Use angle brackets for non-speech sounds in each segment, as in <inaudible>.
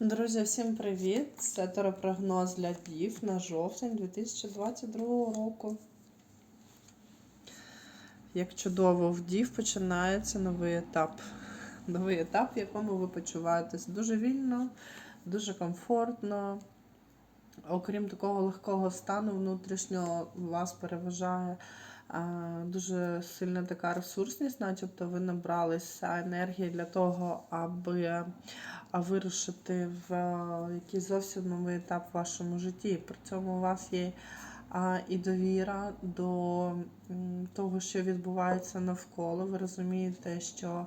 Друзі, всім привіт! Це теропрогноз для дів на жовтень 2022 року. Як чудово, в дів починається новий етап. Новий етап, в якому ви почуваєтесь дуже вільно, дуже комфортно. Окрім такого легкого стану внутрішнього, вас переважає дуже сильна така ресурсність, начебто ви набралися енергії для того, аби вирушити в якийсь зовсім новий етап в вашому житті. При цьому у вас є і довіра до того, що відбувається навколо. Ви розумієте, що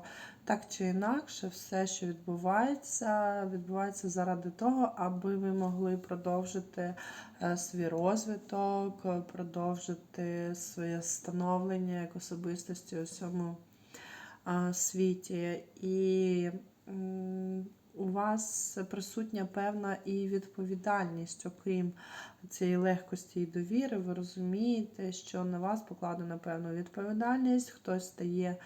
так чи інакше, все, що відбувається, відбувається заради того, аби ви могли продовжити е, свій розвиток, продовжити своє становлення як особистості у цьому е, світі. І у вас присутня певна і відповідальність, окрім цієї легкості і довіри, ви розумієте, що на вас покладена певна відповідальність, хтось стає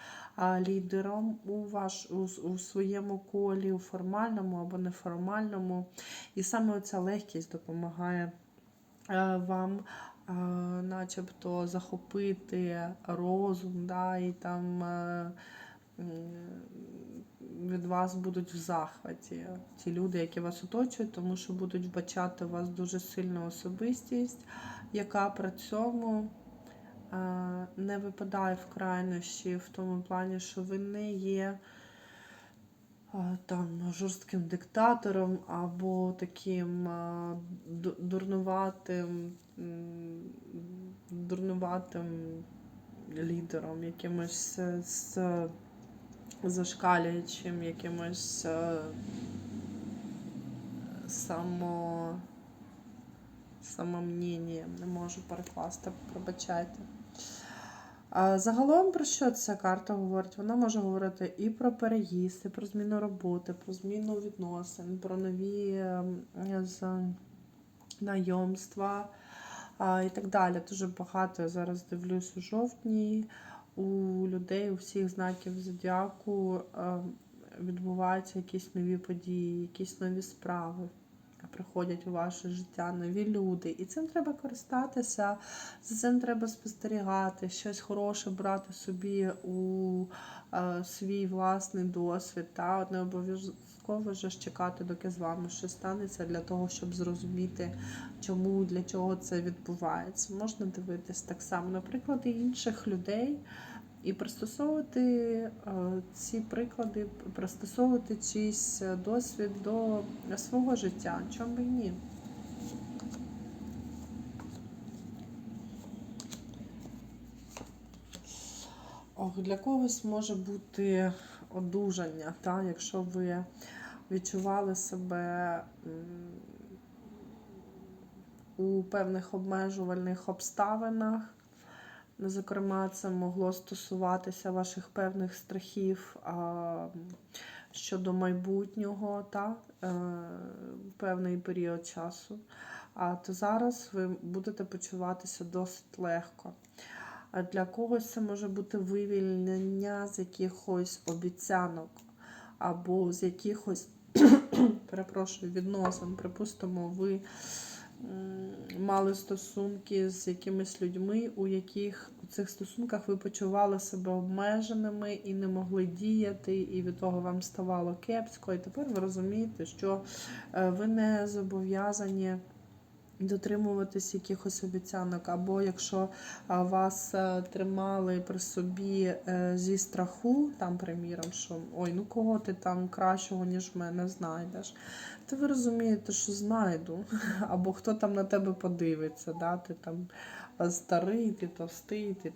лідером у, ваш, у, у своєму колі, у формальному або неформальному. І саме ця легкість допомагає е, вам. е, Начебто захопити розум, да, і там е, від вас будуть в захваті ті люди, які вас оточують, тому що будуть вбачати у вас дуже сильну особистість, яка при цьому е, не випадає в крайнощі в тому плані, що ви не є е, там жорстким диктатором або таким е, дурнуватим, дурнуватим лідером, якимось з зашкалюючим, якимось е, само, самомнінням. Не можу перекласти, пробачайте. Загалом про що ця карта говорить? Вона може говорити і про переїзд, і про зміну роботи, про зміну відносин, про нові ем, знайомства і так далі. Дуже багато я зараз дивлюсь у жовтні. У людей, у всіх знаків зодіаку ем, відбуваються якісь нові події, якісь нові справи. Приходять у ваше життя нові люди, і цим треба користатися, за цим треба спостерігати, щось хороше брати собі у е, свій власний досвід. Та не обов'язково вже ж чекати, доки з вами щось станеться для того, щоб зрозуміти, чому для чого це відбувається. Можна дивитись так само, наприклад, і інших людей. І пристосовувати е, ці приклади, пристосовувати чийсь досвід до свого життя. Чому і ні? Ох, для когось може бути одужання, та? якщо ви відчували себе у певних обмежувальних обставинах. Ну, Зокрема, це могло стосуватися ваших певних страхів а, щодо майбутнього, та, е, певний період часу. А то зараз ви будете почуватися досить легко. А для когось це може бути вивільнення з якихось обіцянок або з якихось, <clears throat> перепрошую, відносин. Припустимо, ви мали стосунки з якимись людьми, у яких у цих стосунках ви почували себе обмеженими і не могли діяти, і від того вам ставало кепсько. І тепер ви розумієте, що е, ви не зобов'язані. Дотримуватись якихось обіцянок, або якщо вас е, тримали при собі е, зі страху, там, приміром, що ой, ну кого ти там кращого, ніж мене, знайдеш, то ви розумієте, що знайду, <laughs> або хто там на тебе подивиться, да? ти там е, старий, ти товстий, ти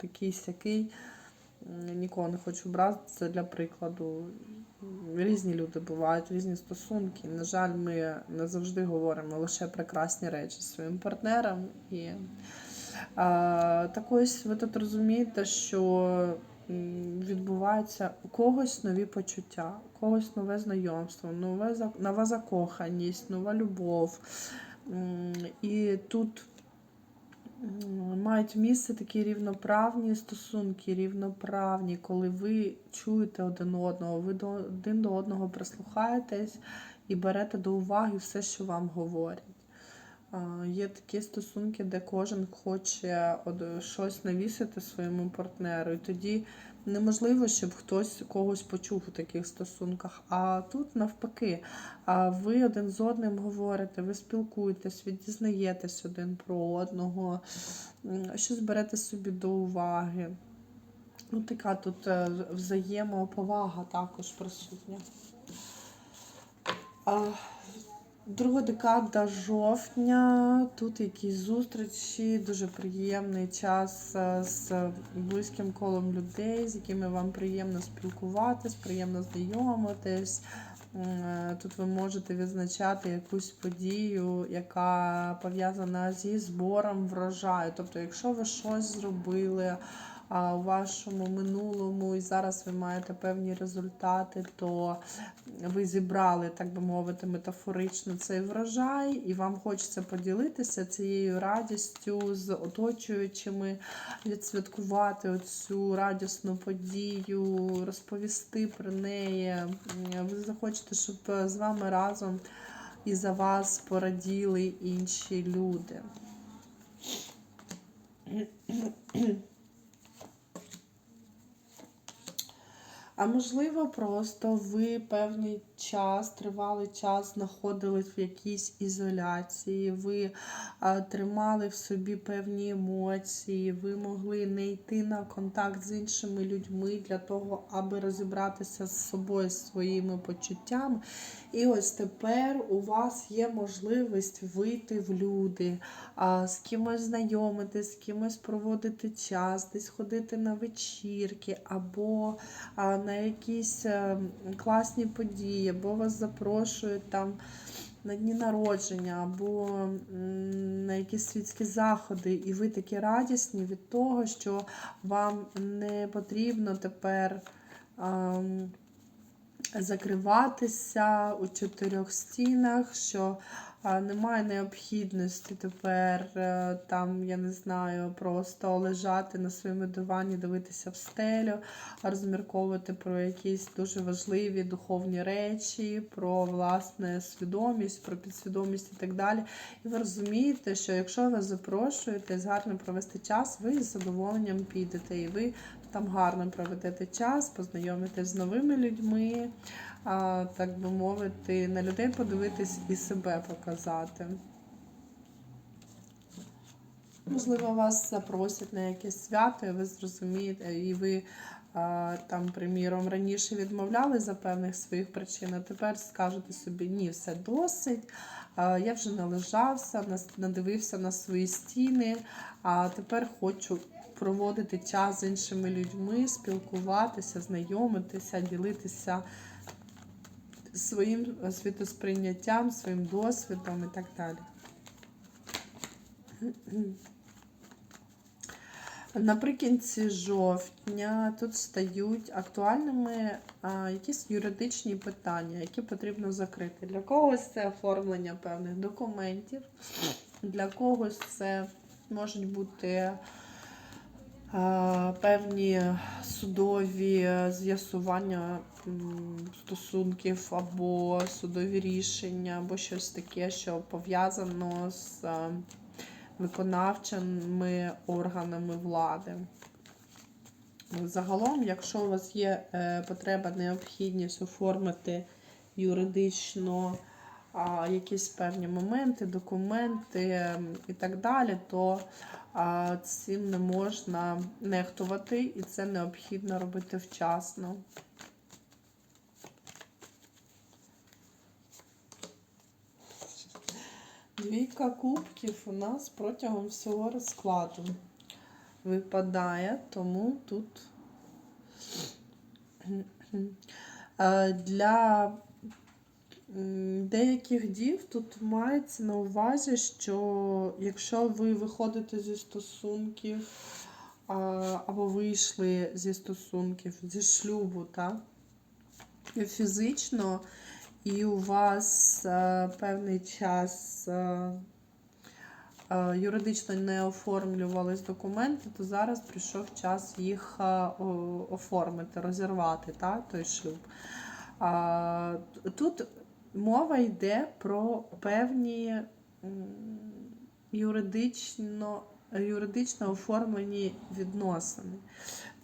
такий сякий. Нікого не хочу брати, це для прикладу. Різні люди бувають, різні стосунки. На жаль, ми не завжди говоримо лише прекрасні речі своїм партнерам. І, а, так ось ви тут розумієте, що відбуваються у когось нові почуття, у когось нове знайомство, нове, нова закоханість, нова любов. І тут мають місце такі рівноправні стосунки, рівноправні, коли ви чуєте один одного, ви до, один до одного прислухаєтесь і берете до уваги все, що вам говорять. Є такі стосунки, де кожен хоче щось навісити своєму партнеру, і тоді неможливо, щоб хтось когось почув у таких стосунках. А тут навпаки, ви один з одним говорите, ви спілкуєтесь, ви дізнаєтесь один про одного, щось берете собі до уваги. Ну, така тут е, взаємоповага також присутня. Друга декада жовтня. Тут якісь зустрічі, дуже приємний час е, з близьким колом людей, з якими вам приємно спілкуватись, приємно знайомитись. Тут ви можете відзначати якусь подію, яка пов'язана зі збором врожаю. Тобто, якщо ви щось зробили у вашому минулому і зараз ви маєте певні результати, то ви зібрали, так би мовити, метафорично цей врожай, і вам хочеться поділитися цією радістю з оточуючими, відсвяткувати оцю радісну подію, розповісти про неї. Ви захочете, щоб з вами разом і за вас пораділи інші люди. А можливо, просто ви певний час, тривалий час знаходились в якійсь ізоляції, ви тримали в собі певні емоції, ви могли не йти на контакт з іншими людьми для того, аби розібратися з собою, з своїми почуттями. І ось тепер у вас є можливість вийти в люди, з кимось знайомитись, з кимось проводити час, десь ходити на вечірки або на якісь е, класні події, або вас запрошують там на дні народження, або на якісь світські заходи, і ви такі радісні від того, що вам не потрібно тепер. Закриватися у чотирьох стінах, що немає необхідності тепер е, там, я не знаю, просто лежати на своєму дивані, дивитися в стелю, розмірковувати про якісь дуже важливі духовні речі, про власне свідомість, про підсвідомість і так далі. І ви розумієте, що якщо вас запрошуєте гарно провести час, ви з задоволенням підете, і ви там гарно проведете час, познайомитесь з новими людьми, так би мовити, на людей подивитись і себе показати. Можливо, вас запросять на якесь свято, і ви зрозумієте, і ви там, приміром, раніше відмовляли за певних своїх причин, а тепер скажете собі, ні, все досить. Я вже належався, надивився на свої стіни, а тепер хочу проводити час з іншими людьми, спілкуватися, знайомитися, ділитися своїм світосприйняттям, своїм досвідом і так далі. Наприкінці жовтня тут стають актуальними якісь юридичні питання, які потрібно закрити. Для когось це оформлення певних документів, для когось це можуть бути певні судові з'ясування стосунків або судові рішення, або щось таке, що пов'язано з виконавчими органами влади. Загалом, якщо у вас є е, потреба, необхідність оформити юридично якісь певні моменти, документи і так далі, то а, цим не можна нехтувати, і це необхідно робити вчасно. Двійка кубків у нас протягом всього розкладу випадає, тому тут <clears throat> е, для деяких дів тут мається на увазі, що якщо ви виходите зі стосунків або вийшли зі стосунків, зі шлюбу, так? фізично, і у вас е, певний час е, е, юридично не оформлювались документи, то зараз прийшов час їх оформити, розірвати та, той шлюб. Тут мова йде про певні юридично, юридично оформлені відносини.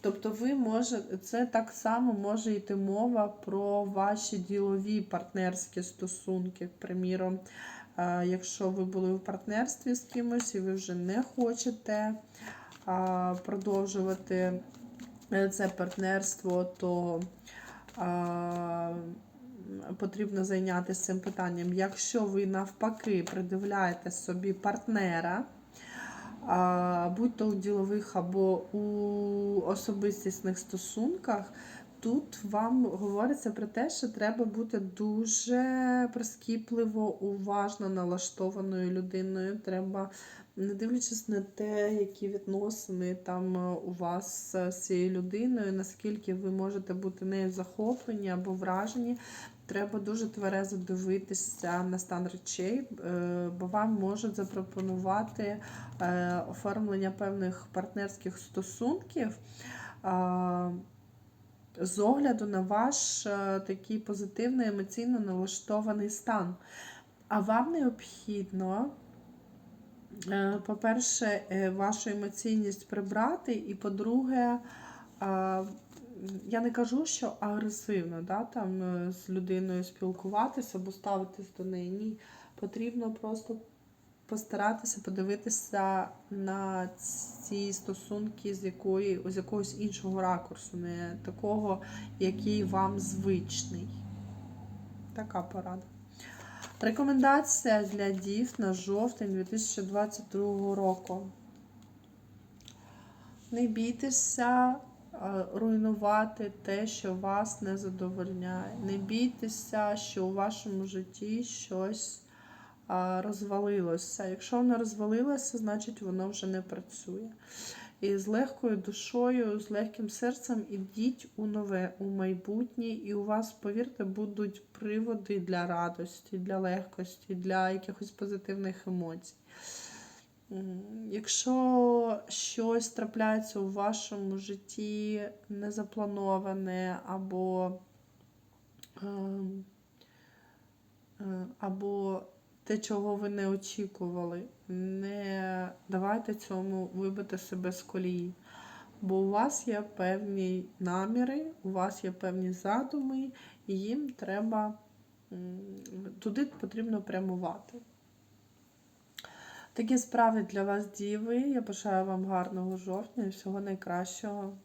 Тобто, ви можете, це так само може йти мова про ваші ділові партнерські стосунки. Приміром, якщо ви були в партнерстві з кимось і ви вже не хочете продовжувати е, це партнерство, то потрібно зайнятися цим питанням. Якщо ви навпаки придивляєте собі партнера, будь то у ділових або у особистісних стосунках, тут вам говориться про те, що треба бути дуже прискіпливо, уважно налаштованою людиною. Треба, не дивлячись на те, які відносини там е, у вас з цією людиною, наскільки ви можете бути нею захоплені або вражені. Треба дуже тверезо дивитися на стан речей, е, бо вам можуть запропонувати е, оформлення певних партнерських стосунків з огляду на ваш е, такий позитивний емоційно налаштований стан. А вам необхідно, е, по-перше, е, вашу емоційність прибрати, і по-друге, я не кажу, що агресивно да, там, з людиною спілкуватися або ставитись до неї. Ні. Потрібно просто постаратися подивитися на ці стосунки з якої, з якогось іншого ракурсу, не такого, який вам звичний. Така порада. Рекомендація для дів на жовтень 2022 року. Не бійтеся е, руйнувати те, що вас не задовольняє. Не бійтеся, що у вашому житті щось розвалилося. Якщо воно розвалилося, значить воно вже не працює. І з легкою душою, з легким серцем ідіть у нове, у майбутнє, і у вас, повірте, будуть приводи для радості, для легкості, для якихось позитивних емоцій. Якщо щось трапляється у вашому житті незаплановане або, ем, е, або те, чого ви не очікували, не давайте цьому вибити себе з колії. Бо у вас є певні наміри, у вас є певні задуми, і їм треба туди потрібно прямувати. Такі справи для вас, діви. Я бажаю вам гарного жовтня і всього найкращого.